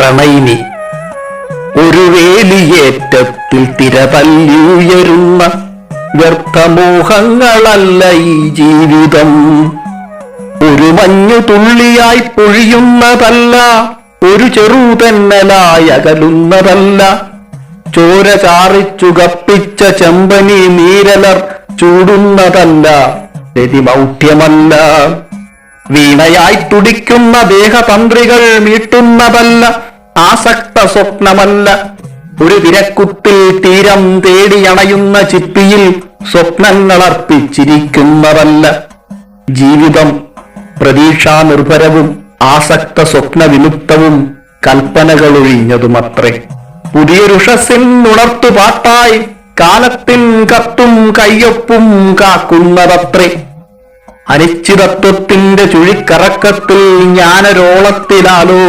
പ്രണയിനി. ഒരു വേലിയേറ്റത്തിൽ തിരതല്ലിയുയരുന്ന വ്യർത്ഥമോഹങ്ങളല്ല ഈ ജീവിതം. ഒരു മഞ്ഞു തുള്ളിയായി പൊഴിയുന്നതല്ല ഒരു ചെറുതെന്നലായി അകലുന്നതല്ല ചോര ചാറിച്ചുകപ്പിച്ച ചെമ്പനി നീരലർ ചൂടുന്നതല്ല രതിമൗഢ്യമല്ല. വീണയായി തുടിക്കുന്ന ദേഹതന്ത്രികൾ മീട്ടുന്നതല്ല ആസക്ത സ്വപ്നമല്ല ഒരു തിരക്കുത്തിൽ തീരം തേടിയണയുന്ന ചിപ്പിയിൽ സ്വപ്നങ്ങൾ അർപ്പിച്ചിരിക്കുന്നതല്ല ജീവിതം പ്രതീക്ഷാനിർഭരവും ആസക്ത കൽപ്പനകൾ ഒഴിഞ്ഞതുമത്രേ പുതിയൊരുഷസിൻ ഉണർത്തുപാട്ടായി കാലത്തിൻ കത്തും കയ്യൊപ്പും കാക്കുന്നതത്രേ. അനിശ്ചിതത്വത്തിന്റെ ചുഴിക്കറക്കത്തിൽ ജ്ഞാനരോളത്തിലാലോ